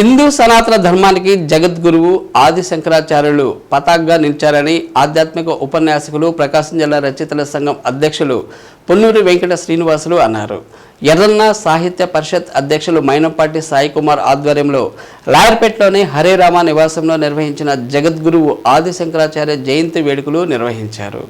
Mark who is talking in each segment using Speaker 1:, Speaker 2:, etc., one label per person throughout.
Speaker 1: హిందూ సనాతన ధర్మానికి జగద్గురువు ఆది శంకరాచార్యులు పతాగ్గా నిలిచారని ఆధ్యాత్మిక ఉపన్యాసకులు ప్రకాశం జిల్లా రచయితల సంఘం అధ్యక్షులు పొన్నూరి వెంకట శ్రీనివాసులు అన్నారు. ఎర్రన్న సాహిత్య పరిషత్ అధ్యక్షులు మైనంపాటి సాయి కుమార్ ఆధ్వర్యంలో లాయర్పేటలోని హరేరామ నివాసంలో నిర్వహించిన జగద్గురువు ఆది శంకరాచార్య జయంతి వేడుకలు నిర్వహించారు.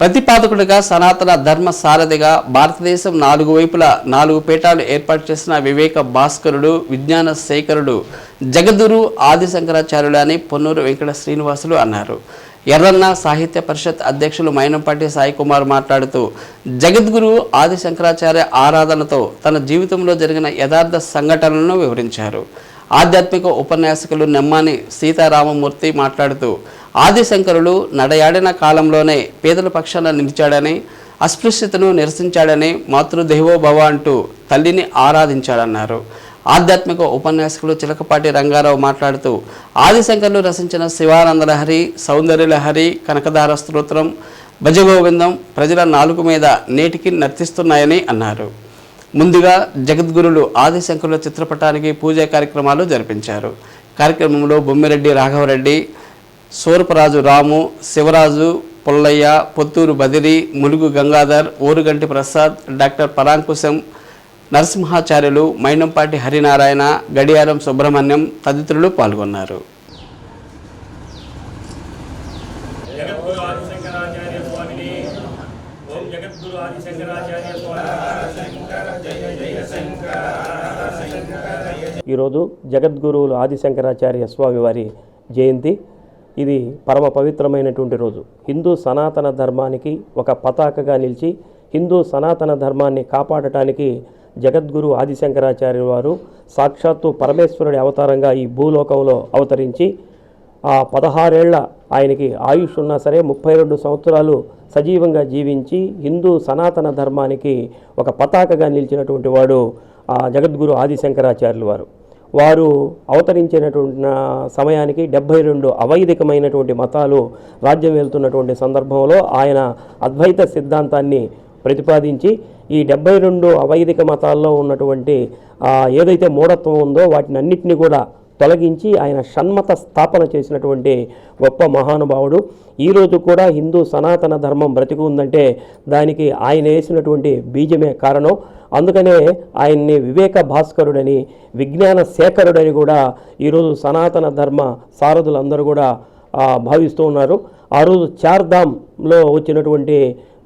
Speaker 1: ప్రతిపాదకుడిగా సనాతన ధర్మ సారథిగా భారతదేశం నాలుగు వైపులా నాలుగు పీఠాలు ఏర్పాటు చేసిన వివేక భాస్కరుడు విజ్ఞాన శేఖరుడు జగద్గురు ఆది శంకరాచార్యుడు అని పొన్నూరు వెంకట శ్రీనివాసులు అన్నారు. ఎర్రన్న సాహిత్య పరిషత్ అధ్యక్షులు మైనంపాటి సాయి కుమార్ మాట్లాడుతూ జగద్గురు ఆది శంకరాచార్య ఆరాధనతో తన జీవితంలో జరిగిన యథార్థ సంఘటనలను వివరించారు. ఆధ్యాత్మిక ఉపన్యాసకులు నెమ్మాని సీతారామమూర్తి మాట్లాడుతూ ఆదిశంకరులు నడయాడిన కాలంలోనే పేదల పక్షాన నిలిచాడని అస్పృశ్యతను నిరసించాడని మాతృదేవోభవ అంటూ తల్లిని ఆరాధించాడన్నారు. ఆధ్యాత్మిక ఉపన్యాసకులు చిలకపాటి రంగారావు మాట్లాడుతూ ఆదిశంకర్లు రచించిన శివానందలహరి సౌందర్యలహరి కనకదార స్తోత్రం భజగోవిందం ప్రజల నాలుగు మీద నేటికి నర్తిస్తున్నాయని అన్నారు. ముందుగా జగద్గురులు ఆదిశంకరుల చిత్రపటానికి పూజా కార్యక్రమాలు జరిపించారు. కార్యక్రమంలో బొమ్మిరెడ్డి రాఘవరెడ్డి సూరపరాజు రాము శివరాజు పుల్లయ్య పొత్తూరు బదిరి ములుగు గంగాధర్ ఓరుగంటి ప్రసాద్ డాక్టర్ పరాంకుశం నరసింహాచార్యులు మైనంపాటి హరినారాయణ గడియారం సుబ్రహ్మణ్యం తదితరులు పాల్గొన్నారు
Speaker 2: జగద్గురు ఆదిశంకరాచార్య స్వామిని జగద్గురు ఆదిశంకరాచార్య స్వామి
Speaker 3: ఈరోజు జగద్గురువులు ఆదిశంకరాచార్య స్వామి వారి జయంతి. ఇది పరమ పవిత్రమైనటువంటి రోజు. హిందూ సనాతన ధర్మానికి ఒక పతాకగా నిలిచి హిందూ సనాతన ధర్మాన్ని కాపాడటానికి జగద్గురు ఆదిశంకరాచార్య వారు సాక్షాత్తు పరమేశ్వరుడి అవతారంగా ఈ భూలోకంలో అవతరించి ఆ పదహారేళ్ళ ఆయనకి ఆయుష్ ఉన్నా సరే ముప్పై రెండు సంవత్సరాలు సజీవంగా జీవించి హిందూ సనాతన ధర్మానికి ఒక పతాకగా నిలిచినటువంటి వాడు ఆ జగద్గురు ఆదిశంకరాచార్యులు వారు. వారు అవతరించినటువంటి సమయానికి డెబ్భై రెండు అవైదికమైనటువంటి మతాలు రాజ్యం వెళ్తున్నటువంటి సందర్భంలో ఆయన అద్వైత సిద్ధాంతాన్ని ప్రతిపాదించి ఈ డెబ్బై రెండు అవైదిక మతాల్లో ఉన్నటువంటి ఏదైతే మూఢత్వం ఉందో వాటిని అన్నిటిని కూడా తొలగించి ఆయన షణ్మత స్థాపన చేసినటువంటి గొప్ప మహానుభావుడు. ఈరోజు కూడా హిందూ సనాతన ధర్మం బ్రతికి ఉందంటే దానికి ఆయన వేసినటువంటి బీజమే కారణం. అందుకనే ఆయన్ని వివేక భాస్కరుడని విజ్ఞాన శేఖరుడని కూడా ఈరోజు సనాతన ధర్మ సారథులందరూ కూడా భావిస్తూ ఉన్నారు. ఆ రోజు చార్ధామ్లో వచ్చినటువంటి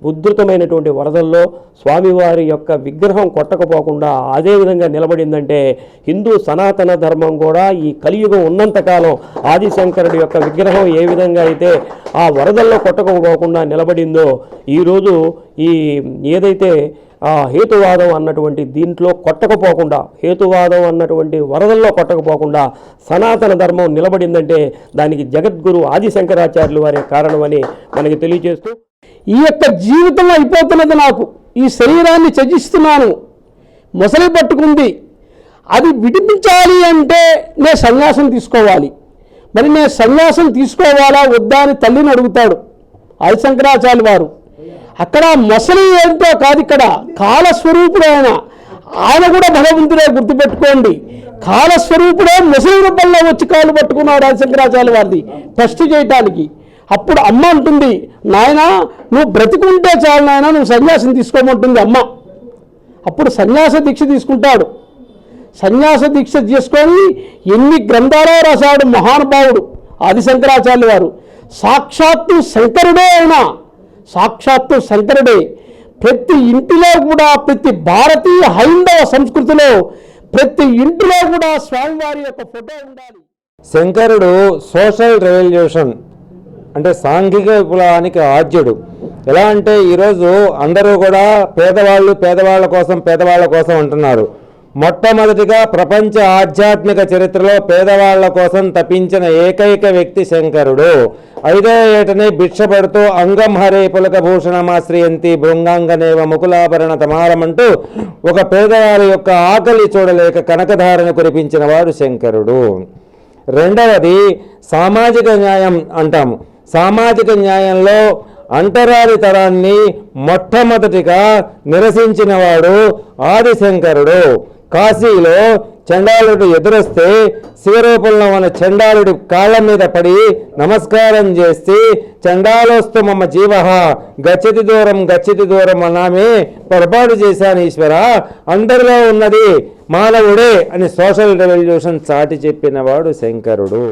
Speaker 3: ఉధృతమైనటువంటి వరదల్లో స్వామివారి యొక్క విగ్రహం కొట్టకపోకుండా అదే విధంగా నిలబడిందంటే హిందూ సనాతన ధర్మం కూడా ఈ కలియుగం ఉన్నంతకాలం ఆదిశంకరుడి యొక్క విగ్రహం ఏ విధంగా అయితే ఆ వరదల్లో కొట్టకపోకుండా నిలబడిందో ఈరోజు ఈ ఏదైతే ఆ హేతువాదం అన్నటువంటి దీంట్లో కొట్టకపోకుండా హేతువాదం అన్నటువంటి వరదల్లో కొట్టకపోకుండా సనాతన ధర్మం నిలబడిందంటే దానికి జగద్గురు ఆదిశంకరాచార్యులు వారే కారణమని మనకి తెలియజేస్తూ
Speaker 4: ఈ యొక్క జీవితం అయిపోతున్నది నాకు. ఈ శరీరాన్ని త్యజిస్తున్నాను. మొసలి పట్టుకుంది. అది విడిపించాలి అంటే నేను సన్యాసం తీసుకోవాలి. మరి నేను సన్యాసం తీసుకోవాలా? వద్దా అని తల్లిని అడుగుతాడు. ఆదిశంకరాచార్య వారు. అక్కడ మొసలి ఏంటో కాదు ఇక్కడ. కాలస్వరూపుడు ఆయన ఆయన కూడా భగవంతుడే గుర్తుపెట్టుకోండి. కాలస్వరూపుడే ముసలి రూపంలో వచ్చి కాలు పట్టుకున్నాడు ఆదిశంకరాచార్య వారిది. టెస్ట్ చేయటానికి. అప్పుడు అమ్మ అంటుంది నాయన నువ్వు బ్రతికుంటే చాలు నాయన నువ్వు సన్యాసం తీసుకోమంటుంది అమ్మ. అప్పుడు సన్యాస దీక్ష తీసుకుంటాడు. సన్యాస దీక్ష చేసుకొని ఎన్ని గ్రంథాలో రాశాడు మహానుభావుడు ఆదిశంకరాచార్య వారు సాక్షాత్తు శంకరుడే అయినా సాక్షాత్తు శంకరుడే. ప్రతి ఇంటిలో కూడా ప్రతి భారతీయ హైందవ సంస్కృతిలో ప్రతి ఇంటిలో కూడా స్వామివారి యొక్క ఫోటో ఉండాలి.
Speaker 5: శంకరుడు సోషల్ రెవల్యూషన్ అంటే సాంఘిక విప్లవానికి ఆద్యుడు. ఎలా అంటే ఈరోజు అందరూ కూడా పేదవాళ్ళు పేదవాళ్ళ కోసం పేదవాళ్ళ కోసం అంటున్నారు. మొట్టమొదటిగా ప్రపంచ ఆధ్యాత్మిక చరిత్రలో పేదవాళ్ళ కోసం తపించిన ఏకైక వ్యక్తి శంకరుడు. ఐదో ఏటనే భిక్ష అంగం హరే పులక భూషణమాశ్రయంతి భృంగాంగనేవ ముకులాభరణ తమారమంటూ ఒక పేదవారి యొక్క ఆకలి చూడలేక కనకధారణ కురిపించిన వారు శంకరుడు. రెండవది సామాజిక న్యాయం అంటాము. సామాజిక న్యాయంలో అంటరాని తరాన్ని మొట్టమొదటిగా నిరసించినవాడు ఆదిశంకరుడు. కాశీలో చండాలుడు ఎదురొస్తే శివరూపంలో ఉన్న చండాలుడి కాళ్ళ మీద పడి నమస్కారం చేసి చండాలోస్తు మమ జీవ గచ్చతి దూరం గచ్చతి దూరం అన్నామే పొరపాటు చేశాను ఈశ్వర అందరిలో ఉన్నది మానవుడే అని సోషల్ రెవల్యూషన్ చాటి చెప్పినవాడు శంకరుడు.